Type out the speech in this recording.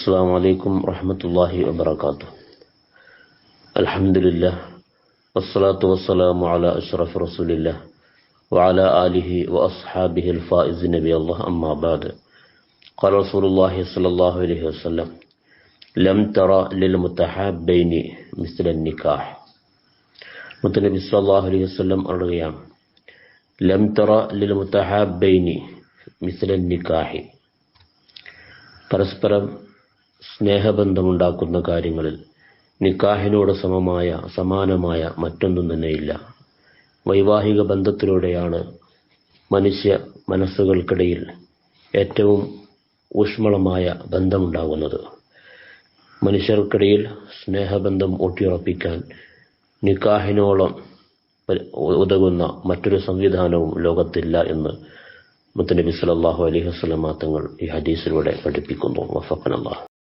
السلام عليكم ورحمة الله وبركاته الحمد لله والصلاة والسلام على أشرف رسول الله وعلى آله وأصحابه الفائز نبي الله أما بعد قال رسول الله صلى الله عليه وسلم لم ترى للمتحابين مثل النكاح മുത്തനബി സല്ലല്ലാഹു അലൈഹി വസല്ലം പറയുകയാണ് ലം തറ ലിൽ മുതഹാബൈനി മിസ്ലൻ നിക്കാഹി പരസ്പരം സ്നേഹബന്ധമുണ്ടാക്കുന്ന കാര്യങ്ങളിൽ നിക്കാഹിനോട് സമമായ സമാനമായ മറ്റൊന്നും തന്നെയില്ല. വൈവാഹിക ബന്ധത്തിലൂടെയാണ് മനുഷ്യ മനസ്സുകൾക്കിടയിൽ ഏറ്റവും ഊഷ്മളമായ ബന്ധമുണ്ടാകുന്നത്. മനുഷ്യർക്കിടയിൽ സ്നേഹബന്ധം ഊട്ടിയുറപ്പിക്കാൻ നിക്കാഹിനോളം ഉതകുന്ന മറ്റൊരു സംവിധാനവും ലോകത്തില്ല എന്ന് മുത്തനബി സലാഹു അലൈഹി വസല്ലം തങ്ങൾ ഈ ഹദീസിലൂടെ പഠിപ്പിക്കുന്നു. വഫഖനല്ലാഹ്